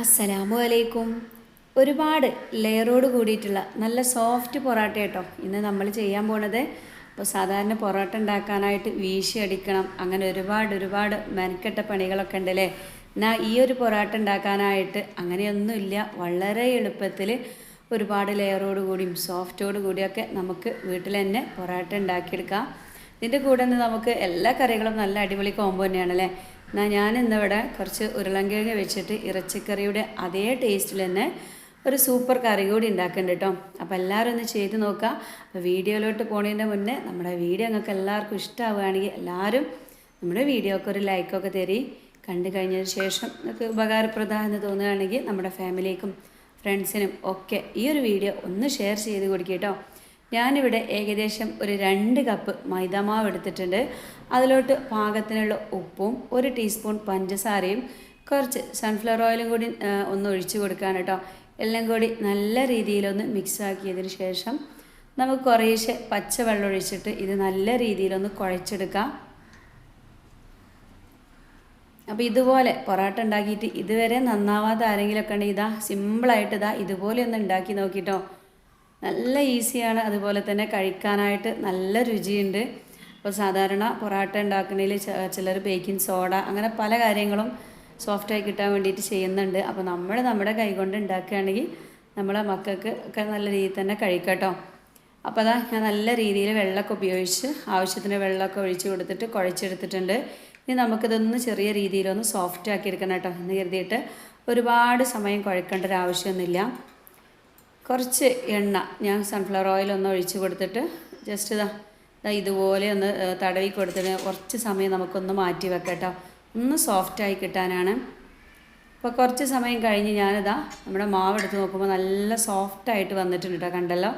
അസ്സലാമു അലൈക്കും. ഒരുപാട് ലെയറോട് കൂടിയിട്ടുള്ള നല്ല സോഫ്റ്റ് പൊറോട്ട കേട്ടോ ഇന്ന് നമ്മൾ ചെയ്യാൻ പോണത്. ഇപ്പോൾ സാധാരണ പൊറോട്ട ഉണ്ടാക്കാനായിട്ട് വീശി അടിക്കണം. അങ്ങനെ ഒരുപാട് ഒരുപാട് മെനക്കെട്ട പണികളൊക്കെ ഉണ്ടല്ലേ എന്നാൽ ഈ ഒരു പൊറോട്ട ഉണ്ടാക്കാനായിട്ട് അങ്ങനെയൊന്നുമില്ല വളരെ എളുപ്പത്തിൽ ഒരുപാട് ലെയറോട് കൂടിയും സോഫ്റ്റോട് കൂടിയൊക്കെ നമുക്ക് വീട്ടിൽ തന്നെ പൊറോട്ട ഉണ്ടാക്കിയെടുക്കാം. ഇതിന്റെ കൂടെ നിന്ന് നമുക്ക് എല്ലാ കറികളും നല്ല അടിപൊളി കോമ്പോ തന്നെയാണല്ലേ എന്നാൽ ഞാൻ ഇന്നിവിടെ കുറച്ച് ഉരുളൻകിഴങ്ങ് വെച്ചിട്ട് ഇറച്ചിക്കറിയുടെ അതേ ടേസ്റ്റിൽ തന്നെ ഒരു സൂപ്പർ കറി കൂടി ഉണ്ടാക്കുന്നുണ്ട് കേട്ടോ അപ്പോൾ എല്ലാവരും ഒന്ന് ചെയ്ത് നോക്കുക അപ്പോൾ വീഡിയോയിലോട്ട് പോണതിന്റെ മുന്നേ നമ്മുടെ വീഡിയോ നിങ്ങൾക്ക് എല്ലാവർക്കും ഇഷ്ടമാവുകയാണെങ്കിൽ എല്ലാവരും നമ്മുടെ വീഡിയോക്ക് ഒരു ലൈക്കൊക്കെ തരി. കണ്ടു കഴിഞ്ഞതിന് ശേഷം നിങ്ങൾക്ക് ഉപകാരപ്രദമെന്ന് തോന്നുകയാണെങ്കിൽ നമ്മുടെ ഫാമിലിക്കും ഫ്രണ്ട്സിനും ഒക്കെ ഈ ഒരു വീഡിയോ ഒന്ന് ഷെയർ ചെയ്ത് കൊടുക്കുക കേട്ടോ ഞാനിവിടെ ഏകദേശം ഒരു രണ്ട് കപ്പ് മൈദാമാവ് എടുത്തിട്ടുണ്ട്. അതിലോട്ട് പാകത്തിനുള്ള ഉപ്പും ഒരു ടീസ്പൂൺ പഞ്ചസാരയും കുറച്ച് സൺഫ്ലവർ ഓയിലും കൂടി ഒന്ന് ഒഴിച്ചു കൊടുക്കാൻ കേട്ടോ. എല്ലാം കൂടി നല്ല രീതിയിലൊന്ന് മിക്സ് ആക്കിയതിന് ശേഷം നമുക്ക് കുറേശ്ശെ പച്ചവെള്ളം ഒഴിച്ചിട്ട് ഇത് നല്ല രീതിയിലൊന്ന് കുഴച്ചെടുക്കാം. അപ്പോൾ ഇതുപോലെ പൊറോട്ട ഉണ്ടാക്കിയിട്ട് ഇതുവരെ നന്നാവാത്ത ആരെങ്കിലുമൊക്കെ ഉണ്ടെങ്കിൽ ഇതാ സിമ്പിളായിട്ട് ഇതാ ഇതുപോലെ ഒന്ന് ഉണ്ടാക്കി നോക്കിട്ടോ. നല്ല ഈസിയാണ് അതുപോലെ തന്നെ കഴിക്കാനായിട്ട് നല്ല രുചിയുണ്ട്. അപ്പോൾ സാധാരണ പൊറാട്ട ഉണ്ടാക്കുന്നതിൽ ചിലർ ബേക്കിംഗ് സോഡ അങ്ങനെ പല കാര്യങ്ങളും സോഫ്റ്റായി കിട്ടാൻ വേണ്ടിയിട്ട് ചെയ്യുന്നുണ്ട്. അപ്പോൾ നമ്മൾ നമ്മുടെ കൈകൊണ്ട് ഉണ്ടാക്കുകയാണെങ്കിൽ നമ്മളെ മക്കൾക്ക് ഒക്കെ നല്ല രീതിയിൽ തന്നെ കഴിക്കട്ടോ അപ്പോൾ അതാ ഞാൻ നല്ല രീതിയിൽ വെള്ളമൊക്കെ ഉപയോഗിച്ച് ആവശ്യത്തിന് വെള്ളമൊക്കെ ഒഴിച്ച് കൊടുത്തിട്ട് കുഴച്ചെടുത്തിട്ടുണ്ട്. ഇനി നമുക്കിതൊന്ന് ചെറിയ രീതിയിലൊന്ന് സോഫ്റ്റ് ആക്കി എടുക്കണം കേട്ടോ എന്ന് കരുതിയിട്ട് ഒരുപാട് സമയം കുഴക്കേണ്ട ഒരു ആവശ്യമൊന്നുമില്ല. കുറച്ച് എണ്ണ ഞാൻ സൺഫ്ലവർ ഓയിൽ ഒന്ന് ഒഴിച്ച് കൊടുത്തിട്ട് ജസ്റ്റ് ഇതാ ഇതുപോലെ ഒന്ന് തടവി കൊടുത്തിട്ട് കുറച്ച് സമയം നമുക്കൊന്ന് മാറ്റി വെക്കട്ടോ. കേട്ടോ ഒന്ന് സോഫ്റ്റായി കിട്ടാനാണ്. അപ്പോൾ കുറച്ച് സമയം കഴിഞ്ഞ് ഞാനിതാ നമ്മുടെ മാവ് എടുത്ത് നോക്കുമ്പോൾ നല്ല സോഫ്റ്റായിട്ട് വന്നിട്ടുണ്ട് കേട്ടോ കണ്ടല്ലോ.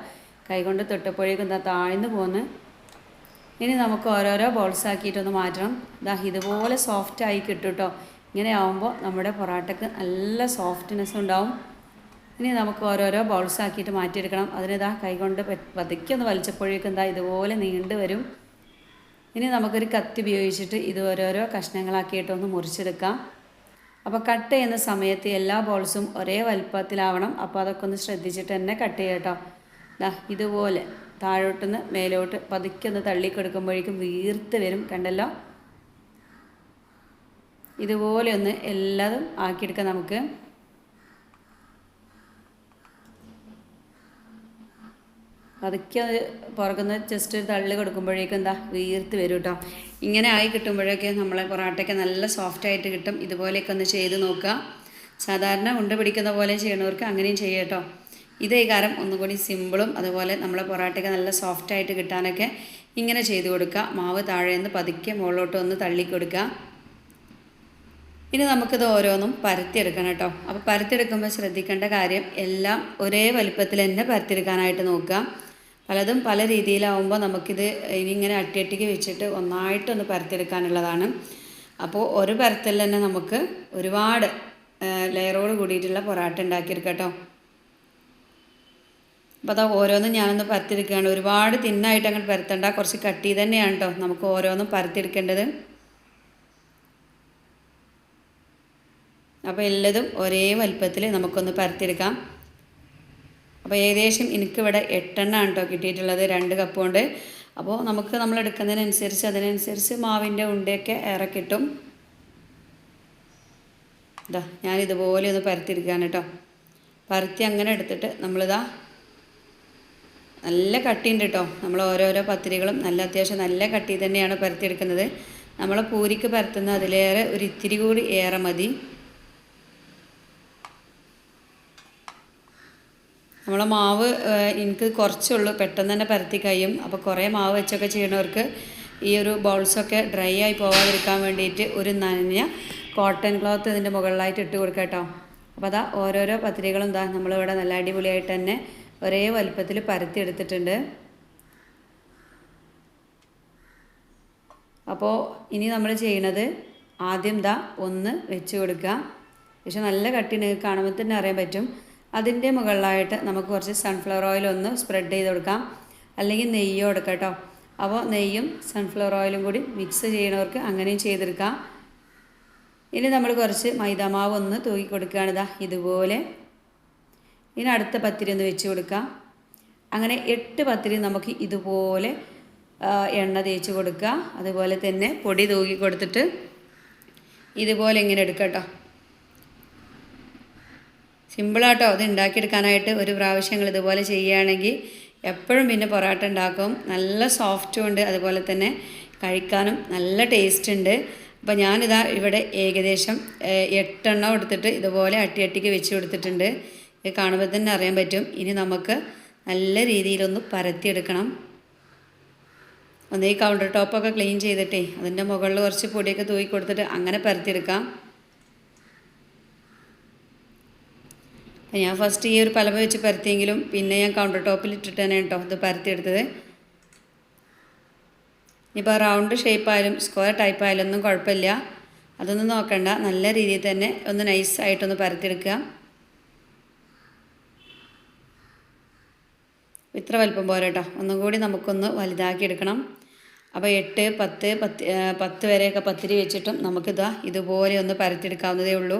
കൈകൊണ്ട് തൊട്ടപ്പോഴേക്കും ഇതാ താഴ്ന്നു പോന്ന്. ഇനി നമുക്ക് ഓരോരോ ബോൾസ് ആക്കിയിട്ടൊന്ന് മാറ്റണം. ഇതാ ഇതുപോലെ സോഫ്റ്റായി കിട്ടും കേട്ടോ ഇങ്ങനെ ആവുമ്പോൾ നമ്മുടെ പൊറാട്ടക്ക് നല്ല സോഫ്റ്റ്നെസ് ഉണ്ടാവും. ഇനി നമുക്ക് ഓരോരോ ബൗൾസ് ആക്കിയിട്ട് മാറ്റിയെടുക്കണം. അതിനിതാ കൈകൊണ്ട് പെ- പതുക്കെ ഒന്ന് വലിച്ചപ്പോഴേക്കും എന്താ ഇതുപോലെ നീണ്ടു വരും. ഇനി നമുക്കൊരു കത്തി ഉപയോഗിച്ചിട്ട് ഇത് ഓരോരോ കഷ്ണങ്ങളാക്കിയിട്ടൊന്ന് മുറിച്ചെടുക്കാം. അപ്പോൾ കട്ട് ചെയ്യുന്ന സമയത്ത് എല്ലാ ബോൾസും ഒരേ വലുപ്പത്തിലാവണം. അപ്പോൾ അതൊക്കെ ഒന്ന് ശ്രദ്ധിച്ചിട്ട് തന്നെ കട്ട് ചെയ്യാം കേട്ടോ ദാ ഇതുപോലെ താഴോട്ടുനിന്ന് മേലോട്ട് പതുക്കെ ഒന്ന് തള്ളിക്കൊടുക്കുമ്പോഴേക്കും വീർത്ത് വരും. കണ്ടല്ലോ? ഇതുപോലെ ഒന്ന് എല്ലാതും ആക്കിയെടുക്കാം നമുക്ക്. പതുക്കെ അത് പുറകുന്ന ജസ്റ്റ് ഒരു തള്ളി കൊടുക്കുമ്പോഴേക്കും എന്താ വീർത്ത് വരും കേട്ടോ ഇങ്ങനെ ആയി കിട്ടുമ്പോഴൊക്കെ നമ്മളെ പൊറാട്ടയ്ക്ക് നല്ല സോഫ്റ്റ് ആയിട്ട് കിട്ടും. ഇതുപോലെയൊക്കെ ഒന്ന് ചെയ്ത് നോക്കുക. സാധാരണ ഉണ്ട പിടിക്കുന്ന പോലെ ചെയ്യണവർക്ക് അങ്ങനെയും ചെയ്യാം കേട്ടോ ഇതേ കാരം ഒന്നും കൂടി സിമ്പിളും അതുപോലെ നമ്മളെ പൊറാട്ടയ്ക്ക് നല്ല സോഫ്റ്റ് ആയിട്ട് കിട്ടാനൊക്കെ ഇങ്ങനെ ചെയ്ത് കൊടുക്കുക. മാവ് താഴെ നിന്ന് പതുക്കെ മുകളിലോട്ട് ഒന്ന് തള്ളി കൊടുക്കുക. ഇനി നമുക്കിത് ഓരോന്നും പരത്തിയെടുക്കണം കേട്ടോ അപ്പോൾ പരത്തിയെടുക്കുമ്പോൾ ശ്രദ്ധിക്കേണ്ട കാര്യം എല്ലാം ഒരേ വലിപ്പത്തിൽ തന്നെ പരത്തിയെടുക്കാനായിട്ട് നോക്കുക. പലതും പല രീതിയിലാവുമ്പോൾ നമുക്കിത് ഇങ്ങനെ അട്ടിയട്ടിക്ക് വെച്ചിട്ട് ഒന്നായിട്ടൊന്ന് പരത്തിയെടുക്കാനുള്ളതാണ്. അപ്പോൾ ഒരു പരത്തിൽ തന്നെ നമുക്ക് ഒരുപാട് ലെയറോട് കൂടിയിട്ടുള്ള പൊറാട്ട ഉണ്ടാക്കിയെടുക്കാം കേട്ടോ അപ്പോൾ അതാ ഓരോന്നും ഞാനൊന്ന് പരത്തിയെടുക്കുകയാണ്. ഒരുപാട് തിന്നായിട്ട് അങ്ങോട്ട് പരത്തണ്ട. കുറച്ച് കട്ടി തന്നെയാണ് കേട്ടോ നമുക്ക് ഓരോന്നും പരത്തിയെടുക്കേണ്ടത്. അപ്പോൾ എല്ലതും ഒരേ വലുപ്പത്തിൽ നമുക്കൊന്ന് പരത്തിയെടുക്കാം. അപ്പോൾ ഏകദേശം എനിക്കിവിടെ എട്ടെണ്ണമാണ് കേട്ടോ കിട്ടിയിട്ടുള്ളത് രണ്ട് കപ്പ് കൊണ്ട് അപ്പോൾ നമുക്ക് നമ്മൾ എടുക്കുന്നതിനനുസരിച്ച് അതിനനുസരിച്ച് മാവിന്റെ ഉണ്ടയൊക്കെ ഏറെ കിട്ടും. ഇതാ ഞാൻ ഇതുപോലെ ഒന്ന് പരത്തിയിരിക്കാൻ കേട്ടോ പരത്തി അങ്ങനെ എടുത്തിട്ട് നമ്മളിതാ നല്ല കട്ടിയുണ്ട് കേട്ടോ നമ്മൾ ഓരോരോ പത്തിരികളും നല്ല അത്യാവശ്യം നല്ല കട്ടി തന്നെയാണ് പരത്തിയെടുക്കുന്നത്. നമ്മൾ പൂരിക്ക് പരത്തുന്ന അതിലേറെ ഒരു ഇത്തിരി കൂടി ഏറെ മതി. നമ്മളെ മാവ് എനിക്ക് കുറച്ചുള്ളൂ. പെട്ടെന്ന് തന്നെ പരത്തി കഴിയും. അപ്പോൾ കുറേ മാവ് വെച്ചൊക്കെ ചെയ്യണവർക്ക് ഈ ഒരു ബൗൾസൊക്കെ ഡ്രൈ ആയി പോകാതിരിക്കാൻ വേണ്ടിയിട്ട് ഒരു നനഞ്ഞ കോട്ടൺ ക്ലോത്ത് ഇതിന്റെ മുകളിലായിട്ട് ഇട്ട് കൊടുക്കുക കേട്ടോ. അപ്പോൾ അതാ ഓരോരോ പത്രികകളും ഇതാ നമ്മളിവിടെ നല്ല അടിപൊളിയായിട്ട് തന്നെ ഒരേ വലുപ്പത്തിൽ പരത്തി എടുത്തിട്ടുണ്ട്. അപ്പോൾ ഇനി നമ്മൾ ചെയ്യണത് ആദ്യം ദാ ഒന്ന് വെച്ച് കൊടുക്കുക. പക്ഷെ നല്ല കട്ടി നിങ്ങൾക്ക് കാണുമ്പോൾ തന്നെ അറിയാൻ പറ്റും. അതിന്റെ മുകളിലായിട്ട് നമുക്ക് കുറച്ച് സൺഫ്ലവർ ഓയിൽ ഒന്ന് സ്പ്രെഡ് ചെയ്ത് കൊടുക്കാം. അല്ലെങ്കിൽ നെയ്യോ എടുക്കാം കേട്ടോ അപ്പോൾ നെയ്യും സൺഫ്ലവർ ഓയിലും കൂടി മിക്സ് ചെയ്യണവർക്ക് അങ്ങനെയും ചെയ്തെടുക്കാം. ഇനി നമ്മൾ കുറച്ച് മൈദാമാവ് ഒന്ന് തൂക്കി കൊടുക്കുകയാണ് ഇതാ ഇതുപോലെ. ഇനി അടുത്ത പത്തിരി ഒന്ന് വെച്ച് കൊടുക്കാം. അങ്ങനെ എട്ട് പത്തിരി നമുക്ക് ഇതുപോലെ എണ്ണ തേച്ച് കൊടുക്കുക. അതുപോലെ തന്നെ പൊടി തൂക്കി കൊടുത്തിട്ട് ഇതുപോലെ ഇങ്ങനെ എടുക്കാം കേട്ടോ. സിമ്പിളാട്ടോ അത് ഉണ്ടാക്കിയെടുക്കാനായിട്ട് ഒരു പ്രാവശ്യം നിങ്ങൾ ഇതുപോലെ ചെയ്യുകയാണെങ്കിൽ എപ്പോഴും പിന്നെ പൊറോട്ട ഉണ്ടാക്കും. നല്ല സോഫ്റ്റും ഉണ്ട് അതുപോലെ തന്നെ കഴിക്കാനും നല്ല ടേസ്റ്റ് ഉണ്ട്. അപ്പോൾ ഞാനിതാ ഇവിടെ ഏകദേശം എട്ടെണ്ണം എടുത്തിട്ട് ഇതുപോലെ അട്ടി അട്ടിക്ക് വെച്ച് കൊടുത്തിട്ടുണ്ട്. ഇത് കാണുമ്പോൾ തന്നെ അറിയാൻ പറ്റും. ഇനി നമുക്ക് നല്ല രീതിയിലൊന്ന് പരത്തിയെടുക്കണം. ഒന്ന് ഈ കൗണ്ടർ ടോപ്പൊക്കെ ക്ലീൻ ചെയ്തിട്ടേ അതിന്റെ മുകളിൽ കുറച്ച് പൊടിയൊക്കെ തൂക്കി കൊടുത്തിട്ട് അങ്ങനെ പരത്തിയെടുക്കാം. ഞാൻ ഫസ്റ്റ് ഈ ഒരു പലമ വെച്ച് പരത്തിയെങ്കിലും പിന്നെ ഞാൻ കൗണ്ടർ ടോപ്പിൽ ഇട്ടിട്ട് തന്നെ കേട്ടോ ഇത് പരത്തിയെടുത്തത്. ഇപ്പോൾ റൗണ്ട് ഷേപ്പ് ആയാലും സ്ക്വയർ ടൈപ്പ് ആയാലും ഒന്നും കുഴപ്പമില്ല. അതൊന്നും നോക്കണ്ട. നല്ല രീതിയിൽ തന്നെ ഒന്ന് നൈസായിട്ടൊന്ന് പരത്തിയെടുക്കുക. ഇത്ര വലിപ്പം പോരാ കേട്ടോ. ഒന്നും കൂടി നമുക്കൊന്ന് വലുതാക്കി എടുക്കണം. അപ്പോൾ എട്ട് പത്ത് പത്ത് പത്ത് വരെയൊക്കെ പത്തിരി വെച്ചിട്ടും നമുക്കിതാ ഇതുപോലെ ഒന്ന് പരത്തിയെടുക്കാവുന്നതേ ഉള്ളൂ.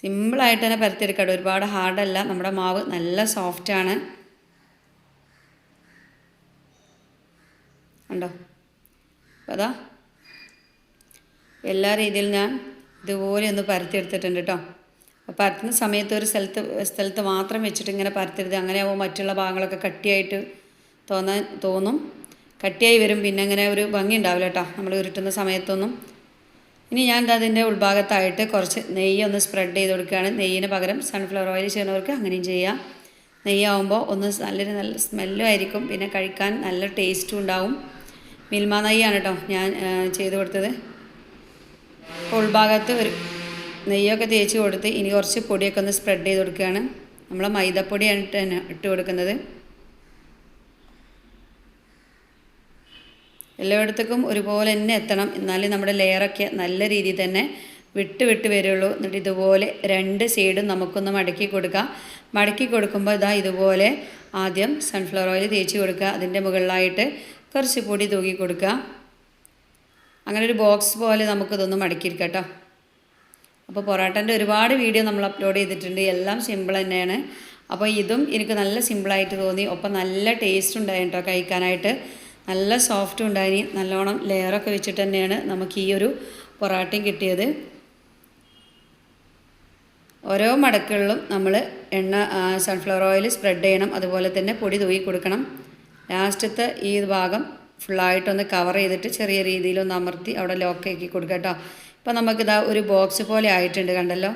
സിമ്പിളായിട്ട് തന്നെ പരത്തിയെടുക്കാം ഒരുപാട് ഹാർഡല്ല നമ്മുടെ മാവ് നല്ല സോഫ്റ്റാണ് ഉണ്ടോ അതാ. എല്ലാ രീതിയിലും ഞാൻ ഇതുപോലെ ഒന്ന് പരത്തിയെടുത്തിട്ടുണ്ട് കേട്ടോ അപ്പോൾ പരത്തുന്ന സമയത്ത് ഒരു സ്ഥലത്ത് സ്ഥലത്ത് മാത്രം വെച്ചിട്ട് ഇങ്ങനെ പരത്തരുത്. അങ്ങനെ ആവുമ്പോൾ മറ്റുള്ള ഭാഗങ്ങളൊക്കെ കട്ടിയായിട്ട് തോന്നാൻ തോന്നും. കട്ടിയായി വരും. പിന്നെ അങ്ങനെ ഒരു ഭംഗി ഉണ്ടാവില്ല കേട്ടോ നമ്മൾ ഉരുട്ടുന്ന സമയത്തൊന്നും. ഇനി ഞാൻ അതിന്റെ ഉൾഭാഗത്തായിട്ട് കുറച്ച് നെയ്യ് ഒന്ന് സ്പ്രെഡ് ചെയ്ത് കൊടുക്കുകയാണ്. നെയ്യിന് പകരം സൺഫ്ലവർ ഓയിൽ ചെയ്യുന്നവർക്ക് അങ്ങനെയും ചെയ്യാം. നെയ്യാവുമ്പോൾ ഒന്ന് നല്ലൊരു നല്ല സ്മെല്ലും ആയിരിക്കും. പിന്നെ കഴിക്കാൻ നല്ല ടേസ്റ്റും ഉണ്ടാവും. മിൽമ നെയ്യാണ് കേട്ടോ ഞാൻ ചെയ്ത് കൊടുത്തത്. ഉൾഭാഗത്ത് ഒരു നെയ്യൊക്കെ തേച്ച് കൊടുത്ത് ഇനി കുറച്ച് പൊടിയൊക്കെ ഒന്ന് സ്പ്രെഡ് ചെയ്ത് കൊടുക്കുകയാണ്. നമ്മൾ മൈദപ്പൊടിയാണ് ഇട്ട് കൊടുക്കുന്നത്. എല്ലായിടത്തേക്കും ഒരുപോലെ തന്നെ എത്തണം. എന്നാലേ നമ്മുടെ ലെയറൊക്കെ നല്ല രീതിയിൽ തന്നെ വിട്ട് വിട്ട് വരുള്ളൂ. എന്നിട്ട് ഇതുപോലെ രണ്ട് സൈഡും നമുക്കൊന്ന് മടക്കി കൊടുക്കാം. മടക്കി കൊടുക്കുമ്പോൾ ഇതാ ഇതുപോലെ ആദ്യം സൺഫ്ലവർ ഓയിൽ തേച്ച് കൊടുക്കുക. അതിന്റെ മുകളിലായിട്ട് കുറച്ച് പൊടി തൂക്കി കൊടുക്കുക. അങ്ങനെ ഒരു ബോക്സ് പോലെ നമുക്കിതൊന്ന് മടക്കിയിരിക്കാം കേട്ടോ. അപ്പോൾ പൊറോട്ടന്റെ ഒരുപാട് വീഡിയോ നമ്മൾ അപ്ലോഡ് ചെയ്തിട്ടുണ്ട്. എല്ലാം സിമ്പിൾ തന്നെയാണ്. അപ്പോൾ ഇതും എനിക്ക് നല്ല സിമ്പിളായിട്ട് തോന്നി. ഒപ്പം നല്ല ടേസ്റ്റ് ഉണ്ടായിട്ടോ കഴിക്കാനായിട്ട്. നല്ല സോഫ്റ്റ് ഉണ്ടായി നല്ലോണം ലെയറൊക്കെ വെച്ചിട്ട് തന്നെയാണ് നമുക്ക് ഈ ഒരു പൊറാട്ടയും കിട്ടിയത്. ഓരോ മടക്കുകളിലും നമ്മൾ എണ്ണ സൺഫ്ലവർ ഓയിൽ സ്പ്രെഡ് ചെയ്യണം അതുപോലെ തന്നെ പൊടി തൂക്കി കൊടുക്കണം. ലാസ്റ്റത്തെ ഈ ഭാഗം ഫുള്ളായിട്ടൊന്ന് കവർ ചെയ്തിട്ട് ചെറിയ രീതിയിലൊന്ന് അമർത്തി അവിടെ ലോക്കാക്കി കൊടുക്കുക കേട്ടോ ഇപ്പം നമുക്കിതാ ഒരു ബോക്സ് പോലെ ആയിട്ടുണ്ട് കണ്ടല്ലോ.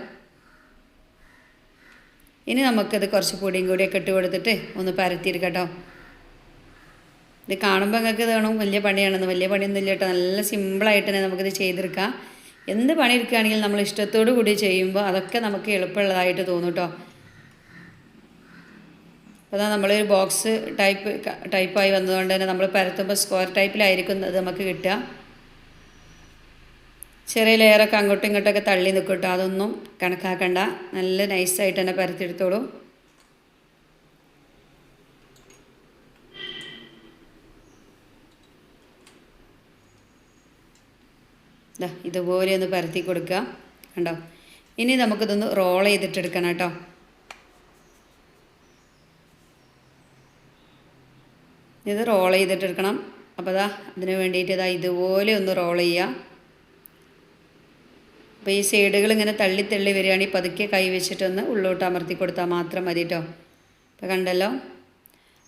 ഇനി നമുക്കിത് കുറച്ച് പൊടിയും കൂടിയൊക്കെ ഇട്ട് കൊടുത്തിട്ട് ഒന്ന് പരത്തിയെടുക്കാം കേട്ടോ ഇത് കാണുമ്പോൾ നിങ്ങൾക്ക് ഇത് വേണം വലിയ പണിയാണെന്ന് വലിയ പണിയൊന്നുമില്ല കേട്ടോ. നല്ല സിമ്പിളായിട്ട് തന്നെ നമുക്കിത് ചെയ്തെടുക്കാം. എന്ത് പണി എടുക്കുകയാണെങ്കിലും നമ്മൾ ഇഷ്ടത്തോടു കൂടി ചെയ്യുമ്പോൾ അതൊക്കെ നമുക്ക് എളുപ്പമുള്ളതായിട്ട് തോന്നും കേട്ടോ. അപ്പോൾ നമ്മളൊരു ബോക്സ് ടൈപ്പ് ടൈപ്പായി വന്നതുകൊണ്ട് തന്നെ നമ്മൾ പരത്തുമ്പോൾ സ്ക്വയർ ടൈപ്പിലായിരിക്കും അത് നമുക്ക് കിട്ടുക. ചെറിയ ലെയറൊക്കെ അങ്ങോട്ടും ഇങ്ങോട്ടൊക്കെ തള്ളി നിൽക്കും കേട്ടോ. അതൊന്നും കണക്കാക്കണ്ട. നല്ല നൈസായിട്ട് തന്നെ പരത്തിയെടുത്തോളൂ. ഇതുപോലെ ഒന്ന് പരത്തി കൊടുക്കുക. കണ്ടോ? ഇനി നമുക്കിതൊന്ന് റോൾ ചെയ്തിട്ടെടുക്കണം കേട്ടോ. ഇത് റോൾ ചെയ്തിട്ടെടുക്കണം. അപ്പോൾ അതാ അതിന് വേണ്ടിയിട്ട് ഇതാ ഇതുപോലെ ഒന്ന് റോൾ ചെയ്യുക. അപ്പോൾ ഈ സൈഡുകൾ ഇങ്ങനെ തള്ളി തള്ളി വരികയാണെങ്കിൽ പതുക്കെ കൈ വെച്ചിട്ടൊന്ന് ഉള്ളോട്ട് അമർത്തി കൊടുത്താൽ മാത്രം മതി കേട്ടോ. അപ്പോൾ കണ്ടല്ലോ?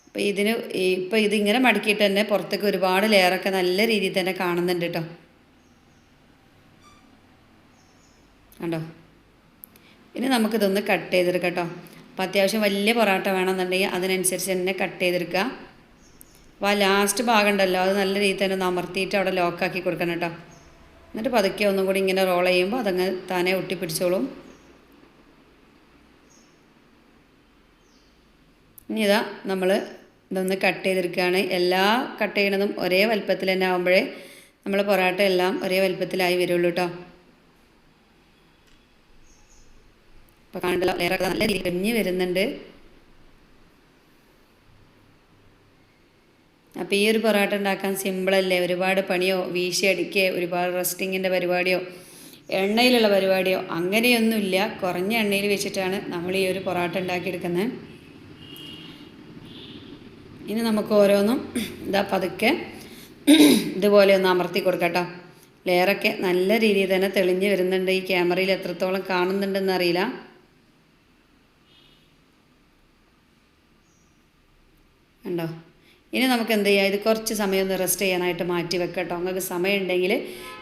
അപ്പോൾ ഇതിന് ഇപ്പോൾ ഇതിങ്ങനെ മടക്കിയിട്ട് തന്നെ പുറത്തേക്ക് ഒരുപാട് ലെയറൊക്കെ നല്ല രീതിയിൽ തന്നെ കാണുന്നുണ്ട് കേട്ടോ. കണ്ടോ? ഇനി നമുക്കിതൊന്ന് കട്ട് ചെയ്തെടുക്കാം കേട്ടോ. അപ്പോൾ അത്യാവശ്യം വലിയ പൊറോട്ട വേണമെന്നുണ്ടെങ്കിൽ അതിനനുസരിച്ച് തന്നെ കട്ട് ചെയ്തെടുക്കുക അപ്പോൾ ആ ലാസ്റ്റ് ഭാഗം ഉണ്ടല്ലോ അത് നല്ല രീതിയിൽ തന്നെ അമർത്തിയിട്ട് അവിടെ ലോക്കാക്കി കൊടുക്കണം കേട്ടോ. എന്നിട്ട് പതുക്കെ ഒന്നും കൂടി ഇങ്ങനെ റോൾ ചെയ്യുമ്പോൾ അതങ്ങ് താനെ ഒട്ടിപ്പിടിച്ചോളും. ഇനി ഇതാ നമ്മൾ ഇതൊന്ന് കട്ട് ചെയ്തെടുക്കുകയാണ്. എല്ലാ കട്ട് ചെയ്യണതും ഒരേ വലുപ്പത്തിൽ തന്നെ ആകുമ്പോഴേ നമ്മൾ പൊറോട്ട എല്ലാം ഒരേ വലുപ്പത്തിലായി വരുള്ളൂ കേട്ടോ. അപ്പോൾ കാണണ്ടല്ലോ ലെയറൊക്കെ നല്ല രീതിയിൽ വെഞ്ഞ് വരുന്നുണ്ട്. അപ്പോൾ ഈ ഒരു പൊറോട്ട ഉണ്ടാക്കാൻ സിമ്പിളല്ലേ ഒരുപാട് പണിയോ വീശി അടിക്കുകയോ ഒരുപാട് റെസ്റ്റിങ്ങിന്റെ പരിപാടിയോ എണ്ണയിലുള്ള പരിപാടിയോ അങ്ങനെയൊന്നുമില്ല. കുറഞ്ഞ എണ്ണയിൽ വെച്ചിട്ടാണ് നമ്മൾ ഈ ഒരു പൊറോട്ട ഉണ്ടാക്കിയെടുക്കുന്നത്. ഇനി നമുക്ക് ഓരോന്നും ഇതാ പതുക്കെ ഇതുപോലെ ഒന്ന് അമർത്തി കൊടുക്കട്ടോ. ലെയറൊക്കെ നല്ല രീതിയിൽ തന്നെ തെളിഞ്ഞ് വരുന്നുണ്ട്. ഈ ക്യാമറയിൽ എത്രത്തോളം കാണുന്നുണ്ടെന്ന് ഉണ്ടോ? ഇനി നമുക്ക് എന്ത് ചെയ്യാം? ഇത് കുറച്ച് സമയം ഒന്ന് റെസ്റ്റ് ചെയ്യാനായിട്ട് മാറ്റി വെക്കാം കേട്ടോ നിങ്ങൾക്ക് സമയം ഉണ്ടെങ്കിൽ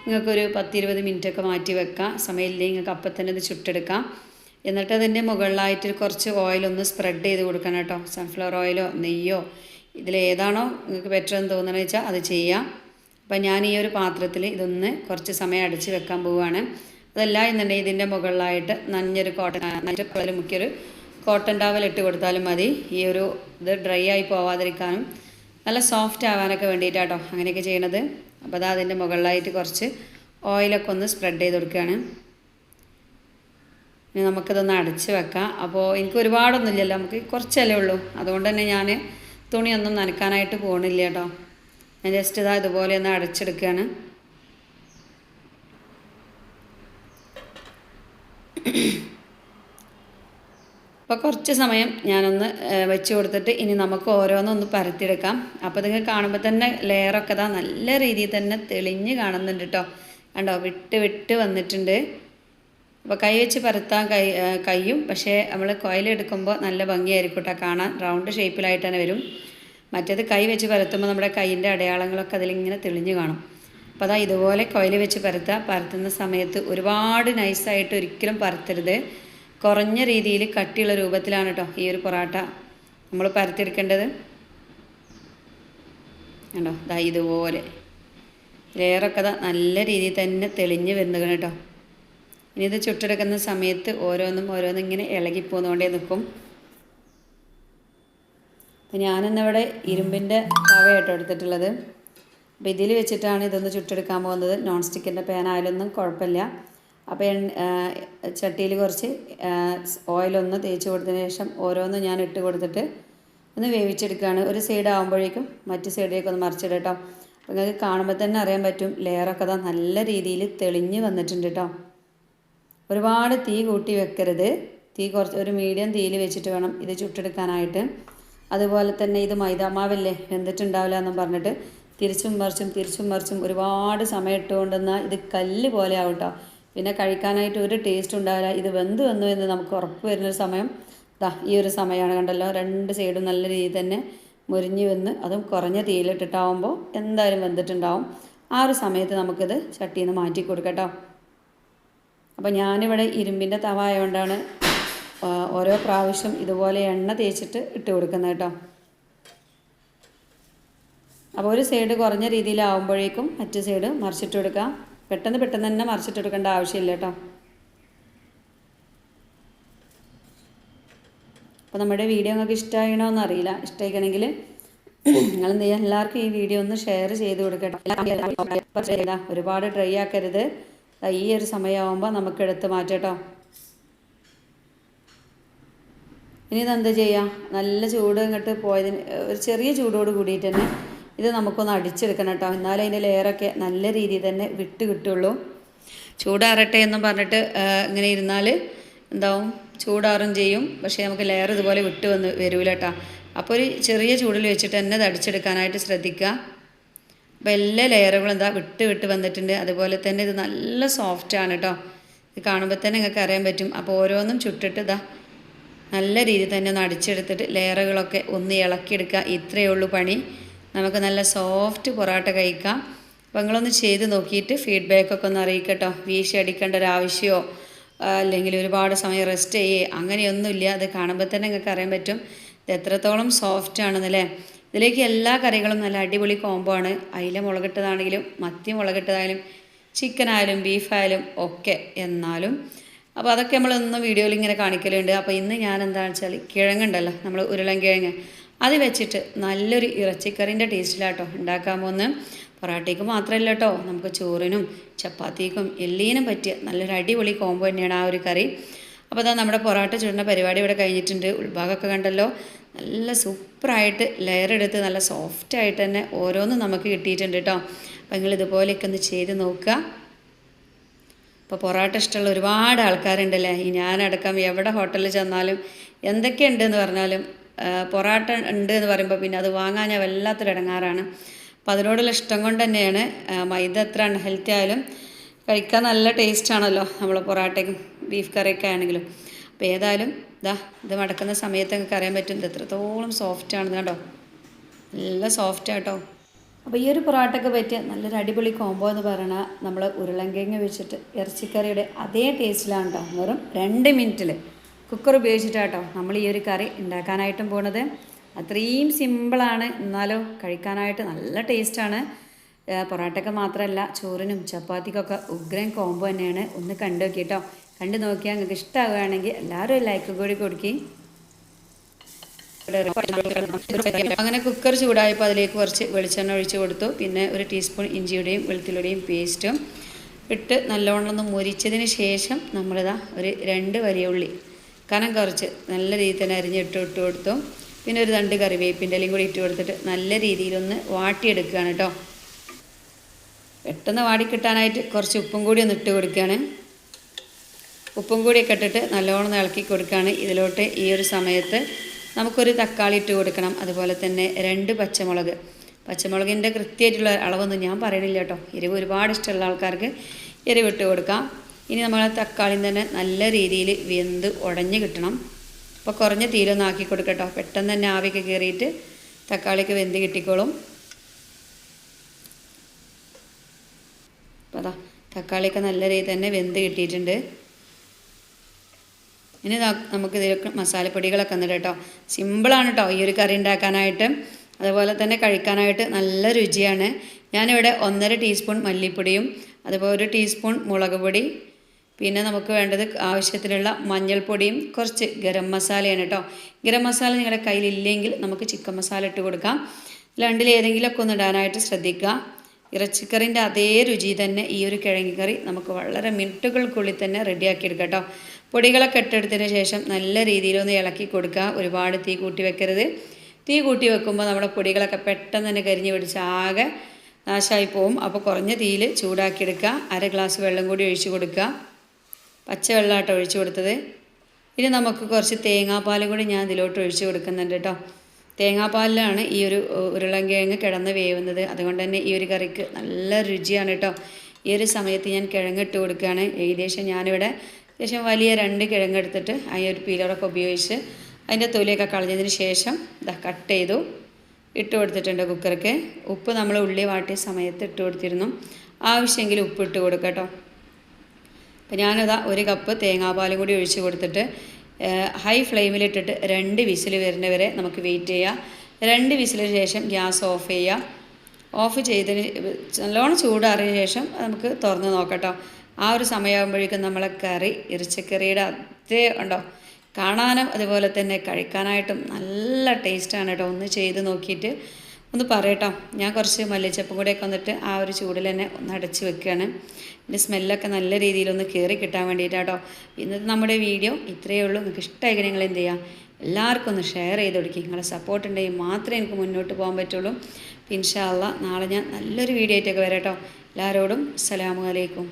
നിങ്ങൾക്കൊരു പത്തിരുപത് മിനിറ്റൊക്കെ മാറ്റി വെക്കാം. സമയമില്ലെങ്കിൽ നിങ്ങൾക്ക് അപ്പം തന്നെ ഇത് ചുട്ടെടുക്കാം. എന്നിട്ട് അതിന്റെ മുകളിലായിട്ട് കുറച്ച് ഓയിലൊന്ന് സ്പ്രെഡ് ചെയ്ത് കൊടുക്കണം കേട്ടോ. സൺഫ്ലവർ ഓയിലോ നെയ്യോ ഇതിലേതാണോ നിങ്ങൾക്ക് ബെറ്റർ എന്ന് തോന്നണമെന്ന് വെച്ചാൽ അത് ചെയ്യാം. അപ്പം ഞാൻ ഈ ഒരു പാത്രത്തിൽ ഇതൊന്ന് കുറച്ച് സമയം അടച്ച് വെക്കാൻ പോവുകയാണ്. അതല്ല എന്നുണ്ടെങ്കിൽ ഇതിന്റെ മുകളിലായിട്ട് നഞ്ഞൊരു കോട്ടൺ നഞ്ഞ മുക്കിയൊരു കോട്ടൺ ടവൽ ഇട്ട് കൊടുത്താലും മതി. ഈ ഒരു ഇത് ഡ്രൈ ആയി പോവാതിരിക്കാനും നല്ല സോഫ്റ്റ് ആവാനൊക്കെ വേണ്ടിയിട്ടാട്ടോ അങ്ങനെയൊക്കെ ചെയ്യണത്. അപ്പോൾ അത് അതിന്റെ മുകളിലായിട്ട് കുറച്ച് ഓയിലൊക്കെ ഒന്ന് സ്പ്രെഡ് ചെയ്ത് കൊടുക്കുകയാണ് ഇനി നമുക്കിതൊന്ന് അടച്ച് വെക്കാം. അപ്പോൾ എനിക്ക് ഒരുപാടൊന്നുമില്ലല്ലോ നമുക്ക് കുറച്ചല്ലേ ഉള്ളൂ. അതുകൊണ്ട് തന്നെ ഞാൻ തുണിയൊന്നും നനക്കാനായിട്ട് പോകണില്ല കേട്ടോ. ഞാൻ ജസ്റ്റ് ഇതാ ഇതുപോലെ ഒന്ന് അടച്ചെടുക്കുകയാണ് അപ്പോൾ കുറച്ച് സമയം ഞാനൊന്ന് വെച്ച് കൊടുത്തിട്ട് ഇനി നമുക്ക് ഓരോന്നൊന്ന് പരത്തിയെടുക്കാം. അപ്പോൾ നിങ്ങൾ കാണുമ്പോൾ തന്നെ ലെയറൊക്കെ ഇതാ നല്ല രീതിയിൽ തന്നെ തെളിഞ്ഞ് കാണുന്നുണ്ട് കേട്ടോ കണ്ടോ? വിട്ട് വിട്ട് വന്നിട്ടുണ്ട്. അപ്പോൾ കൈ വെച്ച് പരത്താൻ കൈ കയ്യും പക്ഷേ നമ്മൾ കോയിലെടുക്കുമ്പോൾ നല്ല ഭംഗിയായിരിക്കും കേട്ടോ കാണാൻ. റൗണ്ട് ഷേപ്പിലായിട്ട് തന്നെ വരും. മറ്റേത് കൈ വെച്ച് പരത്തുമ്പോൾ നമ്മുടെ കൈയിന്റെ അടയാളങ്ങളൊക്കെ അതിലിങ്ങനെ തെളിഞ്ഞ് കാണും. അപ്പോൾ അതാ ഇതുപോലെ കോയിൽ വെച്ച് പരത്തുക. പരത്തുന്ന സമയത്ത് ഒരുപാട് നൈസായിട്ട് ഒരിക്കലും പരത്തരുത്. കുറഞ്ഞ രീതിയിൽ കട്ടിയുള്ള രൂപത്തിലാണ് കേട്ടോ ഈ ഒരു പൊറാട്ട നമ്മൾ പരത്തിയെടുക്കേണ്ടത്. കണ്ടോ? ദാ ഇതുപോലെ. ലെയറൊക്കെ ദാ നല്ല രീതിയിൽ തന്നെ തെളിഞ്ഞ് വരുന്നത് കേട്ടോ ഇനി ഇത് ചുട്ടെടുക്കുന്ന സമയത്ത് ഓരോന്നും ഓരോന്നും ഇങ്ങനെ ഇളകിപ്പോന്നുകൊണ്ടേ നിൽക്കും അപ്പം ഞാനിന്നിവിടെ ഇരുമ്പിന്റെ തവയായിട്ടോ എടുത്തിട്ടുള്ളത്. അപ്പോൾ ഇതിൽ വെച്ചിട്ടാണ് ഇതൊന്ന് ചുട്ടെടുക്കാൻ പോകുന്നത്. നോൺ സ്റ്റിക്കിന്റെ പാനായാലൊന്നും കുഴപ്പമില്ല. അപ്പോൾ ചട്ടിയിൽ കുറച്ച് ഓയിലൊന്ന് തേച്ച് കൊടുത്തതിന് ശേഷം ഓരോന്നും ഞാൻ ഇട്ട് കൊടുത്തിട്ട് ഒന്ന് വേവിച്ചെടുക്കുകയാണ്. ഒരു സൈഡ് ആകുമ്പോഴേക്കും മറ്റു സൈഡിലേക്ക് ഒന്ന് മറിച്ചിടും കേട്ടോ അപ്പോൾ നിങ്ങൾക്ക് കാണുമ്പോൾ തന്നെ അറിയാൻ പറ്റും ലെയറൊക്കെ അതാ നല്ല രീതിയിൽ തെളിഞ്ഞ് വന്നിട്ടുണ്ട് കേട്ടോ ഒരുപാട് തീ കൂട്ടി വെക്കരുത്. തീ കുറച്ച് ഒരു മീഡിയം തീയിൽ വെച്ചിട്ട് വേണം ഇത് ചുട്ടെടുക്കാനായിട്ട്. അതുപോലെ തന്നെ ഇത് മൈദാമാവല്ലേ വെന്തിട്ടുണ്ടാവില്ല എന്നും പറഞ്ഞിട്ട് തിരിച്ചും മറിച്ചും തിരിച്ചും മറിച്ചും ഒരുപാട് സമയം ഇട്ടുകൊണ്ടെന്നാൽ ഇത് കല്ല് പോലെ ആവും കേട്ടോ പിന്നെ കഴിക്കാനായിട്ട് ഒരു ടേസ്റ്റ് ഉണ്ടാവില്ല. ഇത് വെന്ത് വന്നു എന്ന് നമുക്ക് ഉറപ്പ് വരുന്നൊരു സമയം. ദാ ഈ ഒരു സമയമാണ് കണ്ടല്ലോ. രണ്ട് സൈഡും നല്ല രീതിയിൽ തന്നെ മുരിഞ്ഞ് വന്ന് അതും കുറഞ്ഞ തീയിലിട്ടിട്ടാവുമ്പോൾ എന്തായാലും വെന്തിട്ടുണ്ടാവും. ആ ഒരു സമയത്ത് നമുക്കിത് ചട്ടിയിൽ നിന്ന് മാറ്റി കൊടുക്കട്ടോ. അപ്പോൾ ഞാനിവിടെ ഇരുമ്പിന്റെ തവ ആയതുകൊണ്ടാണ് ഓരോ പ്രാവശ്യം ഇതുപോലെ എണ്ണ തേച്ചിട്ട് ഇട്ട് കൊടുക്കുന്നത് കേട്ടോ. അപ്പോൾ ഒരു സൈഡ് കുറഞ്ഞ രീതിയിലാവുമ്പോഴേക്കും മറ്റു സൈഡ് മറിച്ചിട്ട് കൊടുക്കാം. പെട്ടെന്ന് പെട്ടെന്ന് തന്നെ മറിച്ചിട്ടെടുക്കേണ്ട ആവശ്യമില്ല കേട്ടോ. അപ്പോൾ നമ്മുടെ വീഡിയോ നിങ്ങൾക്ക് ഇഷ്ടമായിണോ എന്നറിയില്ല. ഇഷ്ടമായിക്കണമെങ്കിൽ നിങ്ങൾ എന്ത് ചെയ്യുക എല്ലാവർക്കും ഈ വീഡിയോ ഒന്ന് ഷെയർ ചെയ്ത് കൊടുക്കട്ടോ. ഒരുപാട് ഡ്രൈ ആക്കരുത്. ഈ ഒരു സമയമാകുമ്പോൾ നമുക്ക് എടുത്ത് മാറ്റട്ടോ. ഇനി ഇതെന്താ ചെയ്യുക നല്ല ചൂട് ഇങ്ങോട്ട് പോയതിന് ഒരു ചെറിയ ചൂടോട് കൂടിയിട്ട് തന്നെ ഇത് നമുക്കൊന്ന് അടിച്ചെടുക്കണം കേട്ടോ. എന്നാലേ അതിന്റെ ലെയറൊക്കെ നല്ല രീതിയിൽ തന്നെ വിട്ട് കിട്ടുള്ളൂ. ചൂടാറട്ടെ എന്നും പറഞ്ഞിട്ട് ഇങ്ങനെ ഇരുന്നാൽ എന്താവും? ചൂടാറും ചെയ്യും. പക്ഷേ നമുക്ക് ലെയർ ഇതുപോലെ വിട്ട് വന്ന് വരൂല കേട്ടോ. അപ്പോൾ ഒരു ചെറിയ ചൂടിൽ വെച്ചിട്ട് തന്നെ അടിച്ചെടുക്കാനായിട്ട് ശ്രദ്ധിക്കുക. അപ്പോൾ എല്ലാ ലെയറുകളും എന്താ വിട്ട് വിട്ട് വന്നിട്ടുണ്ട്. അതുപോലെ തന്നെ ഇത് നല്ല സോഫ്റ്റാണ് കേട്ടോ. ഇത് കാണുമ്പോൾ തന്നെ നിങ്ങൾക്ക് അറിയാൻ പറ്റും. അപ്പോൾ ഓരോന്നും ചുട്ടിട്ട് ഇതാ നല്ല രീതിയിൽ തന്നെ ഒന്ന് അടിച്ചെടുത്തിട്ട് ലെയറുകളൊക്കെ ഒന്ന് ഇളക്കിയെടുക്കുക. ഇത്രയേ ഉള്ളൂ പണി. നമുക്ക് നല്ല സോഫ്റ്റ് പൊറോട്ട കഴിക്കാം. അപ്പോൾ നിങ്ങളൊന്ന് ചെയ്ത് നോക്കിയിട്ട് ഫീഡ്ബാക്കൊക്കെ ഒന്ന് അറിയിക്കട്ടോ. വീശി അടിക്കേണ്ട ഒരു ആവശ്യമോ അല്ലെങ്കിൽ ഒരുപാട് സമയം റെസ്റ്റ് ചെയ്യേ അങ്ങനെയൊന്നുമില്ല. അത് കാണുമ്പോൾ തന്നെ നിങ്ങൾക്ക് അറിയാൻ പറ്റും. ഇത് എത്രത്തോളം സോഫ്റ്റ് ആണെന്നല്ലേ. ഇതിലേക്ക് എല്ലാ കറികളും നല്ല അടിപൊളി കോംബോ ആണ്. അയില മുളകിട്ടതാണെങ്കിലും മത്തി മുളകിട്ടതായാലും ചിക്കനായാലും ബീഫായാലും ഒക്കെ എന്നാലും. അപ്പോൾ അതൊക്കെ നമ്മളൊന്ന് വീഡിയോയിൽ ഇങ്ങനെ കാണിക്കലുണ്ട്. അപ്പോൾ ഇന്ന് ഞാൻ എന്താണെന്ന് വെച്ചാൽ കിഴങ്ങുണ്ടല്ലോ നമ്മൾ ഉരുളൻ കിഴങ്ങ് അത് വെച്ചിട്ട് നല്ലൊരു ഇറച്ചിക്കറിന്റെ ടേസ്റ്റിലാട്ടോ ഉണ്ടാക്കാൻ പോകുന്ന പൊറാട്ടയ്ക്ക് മാത്രമല്ല കേട്ടോ നമുക്ക് ചോറിനും ചപ്പാത്തിക്കും എല്ലീനും പറ്റിയ നല്ലൊരു അടിപൊളി കോംബോ തന്നെയാണ് ആ ഒരു കറി. അപ്പോൾ അതാ നമ്മുടെ പൊറാട്ട ചുടുന്ന പരിപാടി ഇവിടെ കഴിഞ്ഞിട്ടുണ്ട്. ഉൾഭാഗമൊക്കെ കണ്ടല്ലോ. നല്ല സൂപ്പറായിട്ട് ലെയർ എടുത്ത് നല്ല സോഫ്റ്റായിട്ട് തന്നെ ഓരോന്നും നമുക്ക് കിട്ടിയിട്ടുണ്ട് കേട്ടോ അപ്പോൾ നിങ്ങൾ ഇതുപോലെയൊക്കെ ഒന്ന് ചെയ്ത് നോക്കുക. അപ്പോൾ പൊറാട്ട ഇഷ്ടമുള്ള ഒരുപാട് ആൾക്കാരുണ്ടല്ലേ? ഈ ഞാനടക്കം എവിടെ ഹോട്ടലിൽ ചെന്നാലും എന്തൊക്കെ ഉണ്ടെന്ന് പറഞ്ഞാലും പൊറോട്ട ഉണ്ട് എന്ന് പറയുമ്പോൾ പിന്നെ അത് വാങ്ങാൻ ഞാൻ വല്ലാത്തൊരു ഇടങ്ങാറാണ്. അപ്പോൾ അതിനോടുള്ള ഇഷ്ടം കൊണ്ട് തന്നെയാണ്. മൈദ എത്ര അൺഹെൽത്തി ആയാലും കഴിക്കാൻ നല്ല ടേസ്റ്റ് ആണല്ലോ നമ്മൾ പൊറാട്ടയ്ക്കും ബീഫ് കറിയൊക്കെ ആണെങ്കിലും. അപ്പോൾ ഏതായാലും ഇതാ ഇത് മടക്കുന്ന സമയത്ത് നിങ്ങൾക്ക് അറിയാൻ പറ്റും ഇത് എത്രത്തോളം സോഫ്റ്റ് ആണെന്ന് കേട്ടോ നല്ല സോഫ്റ്റ് ആട്ടോ അപ്പോൾ ഈ ഒരു പൊറാട്ടയ്ക്ക് പറ്റിയ നല്ലൊരു അടിപൊളി കോംബോ എന്ന് പറയുന്നത് നമ്മൾ ഉരുളൻകിഴങ്ങ് വെച്ചിട്ട് ഇറച്ചിക്കറിയുടെ അതേ ടേസ്റ്റിലാണ് കേട്ടോ വെറും രണ്ട് മിനിറ്റിൽ കുക്കർ ഉപയോഗിച്ചിട്ടാട്ടോ നമ്മൾ ഈ ഒരു കറി ഉണ്ടാക്കാനായിട്ടും പോണത്. അത്രയും സിമ്പിളാണ് എന്നാലോ കഴിക്കാനായിട്ട് നല്ല ടേസ്റ്റാണ് പൊറോട്ടയ്ക്ക് മാത്രമല്ല ചോറിനും ചപ്പാത്തിക്കൊക്കെ ഉഗ്രൻ കോംബോ തന്നെയാണ്. ഒന്ന് കണ്ടു നോക്കി കേട്ടോ കണ്ടു നോക്കിയാൽ നിങ്ങൾക്ക് ഇഷ്ടമാവുകയാണെങ്കിൽ എല്ലാവരും ലൈക്ക് കൂടി കൊടുക്കി. അങ്ങനെ കുക്കർ ചൂടായപ്പോൾ അതിലേക്ക് കുറച്ച് വെളിച്ചെണ്ണ ഒഴിച്ച് കൊടുത്തു. പിന്നെ ഒരു ടീസ്പൂൺ ഇഞ്ചിയുടെയും വെളുത്തുള്ളിയുടെയും പേസ്റ്റും ഇട്ട് നല്ലവണ്ണം ഒന്ന് മുരിച്ചതിന് ശേഷം നമ്മളിതാ ഒരു രണ്ട് വലിയ ഉള്ളി കനം കുറച്ച് നല്ല രീതിയിൽ തന്നെ അരിഞ്ഞിട്ട് ഇട്ട് കൊടുത്തു. പിന്നെ ഒരു രണ്ട് കറിവേപ്പിന്റെ ഇലയും കൂടി ഇട്ട് കൊടുത്തിട്ട് നല്ല രീതിയിലൊന്ന് വാട്ടിയെടുക്കുകയാണ് കേട്ടോ. പെട്ടെന്ന് വാടിക്കിട്ടാനായിട്ട് കുറച്ച് ഉപ്പും കൂടി ഒന്ന് ഇട്ട് കൊടുക്കുകയാണ്. ഉപ്പും കൂടിയൊക്കെ ഇട്ടിട്ട് നല്ലോണം ഇളക്കി കൊടുക്കുകയാണ്. ഇതിലോട്ട് ഈ ഒരു സമയത്ത് നമുക്കൊരു തക്കാളി ഇട്ട് കൊടുക്കണം. അതുപോലെ തന്നെ രണ്ട് പച്ചമുളക്. പച്ചമുളകിന്റെ കൃത്യമായിട്ടുള്ള അളവൊന്നും ഞാൻ പറയണില്ല കേട്ടോ. എരിവ് ഒരുപാട് ഇഷ്ടമുള്ള ആൾക്കാർക്ക് എരിവ് ഇട്ട് കൊടുക്കാം. ഇനി നമ്മൾ തക്കാളി തന്നെ നല്ല രീതിയിൽ വെന്ത് ഉടഞ്ഞ് കിട്ടണം. അപ്പോൾ കുറഞ്ഞ തീരൊന്നും ആക്കി കൊടുക്കട്ടോ. പെട്ടെന്ന് തന്നെ ആവിയൊക്കെ കയറിയിട്ട് തക്കാളിക്ക് വെന്ത് കിട്ടിക്കോളും. അപ്പോൾ അതാ തക്കാളിയൊക്കെ നല്ല രീതി തന്നെ വെന്ത് കിട്ടിയിട്ടുണ്ട്. ഇനി നമുക്ക് ഇതിലൊക്കെ മസാലപ്പൊടികളൊക്കെ ഉണ്ട് കേട്ടോ സിമ്പിളാണ് കേട്ടോ ഈ ഒരു കറി ഉണ്ടാക്കാനായിട്ട്. അതുപോലെ തന്നെ കഴിക്കാനായിട്ട് നല്ല രുചിയാണ്. ഞാനിവിടെ ഒന്നര ടീസ്പൂൺ മല്ലിപ്പൊടിയും അതുപോലെ ഒരു ടീസ്പൂൺ മുളക് പൊടി പിന്നെ നമുക്ക് വേണ്ടത് ആവശ്യത്തിലുള്ള മഞ്ഞൾപ്പൊടിയും കുറച്ച് ഗരം മസാലയാണ് കേട്ടോ. ഗരം മസാല നിങ്ങളുടെ കയ്യിലില്ലെങ്കിൽ നമുക്ക് ചിക്കൻ മസാല ഇട്ട് കൊടുക്കാം. രണ്ടിൽ ഏതെങ്കിലുമൊക്കെ ഒന്ന് ഇടാനായിട്ട് ശ്രദ്ധിക്കുക. ഇറച്ചിക്കറിന്റെ അതേ രുചി തന്നെ ഈ ഒരു കിഴങ്ങി കറി നമുക്ക് വളരെ മിനിറ്റുകൾക്കുള്ളിൽ തന്നെ റെഡിയാക്കി എടുക്കാം കേട്ടോ. പൊടികളൊക്കെ ഇട്ടെടുത്തതിന് ശേഷം നല്ല രീതിയിലൊന്ന് ഇളക്കി കൊടുക്കുക. ഒരുപാട് തീ കൂട്ടി വെക്കരുത്. തീ കൂട്ടി വെക്കുമ്പോൾ നമ്മുടെ പൊടികളൊക്കെ പെട്ടെന്ന് തന്നെ കരിഞ്ഞു പിടിച്ച് ആകെ നാശമായി പോവും. അപ്പോൾ കുറഞ്ഞ തീയിൽ ചൂടാക്കിയെടുക്കുക അര ഗ്ലാസ് വെള്ളം കൂടി ഒഴിച്ചു കൊടുക്കുക. പച്ചവെള്ളമായിട്ട് ഒഴിച്ചു കൊടുത്തത്. ഇനി നമുക്ക് കുറച്ച് തേങ്ങാപ്പാലും കൂടി ഞാൻ ഇതിലോട്ട് ഒഴിച്ചു കൊടുക്കുന്നുണ്ട് കേട്ടോ തേങ്ങാപ്പാലിലാണ് ഈ ഒരു ഉരുളൻകിഴങ്ങ് കിടന്ന് വേവുന്നത്. അതുകൊണ്ട് തന്നെ ഈ ഒരു കറിക്ക് നല്ല രുചിയാണ് കേട്ടോ ഈ ഒരു സമയത്ത് ഞാൻ കിഴങ്ങ് ഇട്ട് കൊടുക്കുകയാണ്. ഏകദേശം ഞാനിവിടെ ഏകദേശം വലിയ രണ്ട് കിഴങ്ങ് എടുത്തിട്ട് ആ ഒരു പീലറൊക്കെ ഉപയോഗിച്ച് അതിന്റെ തൊലിയൊക്കെ കളഞ്ഞതിന് ശേഷം ഇതാ കട്ട് ചെയ്തു. ഇട്ട് കൊടുത്തിട്ടുണ്ട് കുക്കർക്ക്. ഉപ്പ് നമ്മൾ ഉള്ളി വാട്ടിയ സമയത്ത് ഇട്ട് കൊടുത്തിരുന്നു. ആവശ്യമെങ്കിൽ ഉപ്പ് ഇട്ട് കൊടുക്കാം കേട്ടോ അപ്പോൾ ഞാനത് ഒരു കപ്പ് തേങ്ങാപ്പാലും കൂടി ഒഴിച്ച് കൊടുത്തിട്ട് ഹൈ ഫ്ലെയിമിലിട്ടിട്ട് രണ്ട് വിസിൽ വരുന്നവരെ നമുക്ക് വെയിറ്റ് ചെയ്യാം. രണ്ട് വിസിലിന് ശേഷം ഗ്യാസ് ഓഫ് ചെയ്യുക ഓഫ് ചെയ്തതിന് നല്ലോണം ചൂടാറിയതിന് ശേഷം നമുക്ക് തുറന്ന് നോക്കട്ടോ. ആ ഒരു സമയമാകുമ്പോഴേക്കും നമ്മളെ കറി ഇറച്ചിക്കറിയുടെ അതേ ഉണ്ടോ? കാണാനും അതുപോലെ തന്നെ കഴിക്കാനായിട്ടും നല്ല ടേസ്റ്റാണ് കേട്ടോ. ഒന്ന് ചെയ്ത് നോക്കിയിട്ട് ഒന്ന് പറയട്ടോ. ഞാൻ കുറച്ച് മല്ലിച്ചപ്പും കൂടെയൊക്കെ വന്നിട്ട് ആ ഒരു ചൂടിൽ തന്നെ ഒന്ന് അടച്ച് വെക്കുകയാണ്. ഇതിന്റെ സ്മെല്ലൊക്കെ നല്ല രീതിയിലൊന്ന് കയറി കിട്ടാൻ വേണ്ടിയിട്ടാട്ടോ. ഇന്നത്തെ നമ്മുടെ വീഡിയോ ഇത്രയേ ഉള്ളൂ. നിങ്ങൾക്ക് ഇഷ്ടമായി നിങ്ങൾ എന്ത് ചെയ്യാം? എല്ലാവർക്കും ഒന്ന് ഷെയർ ചെയ്ത് കൊടുക്കുക നിങ്ങളുടെ സപ്പോർട്ട് ഉണ്ടെങ്കിൽ മാത്രമേ എനിക്ക് മുന്നോട്ട് പോകാൻ പറ്റുള്ളൂ. ഇൻഷാല്ല നാളെ ഞാൻ നല്ലൊരു വീഡിയോ ആയിട്ടൊക്കെ വരാം കേട്ടോ എല്ലാവരോടും അസ്സലാമു അലൈക്കും.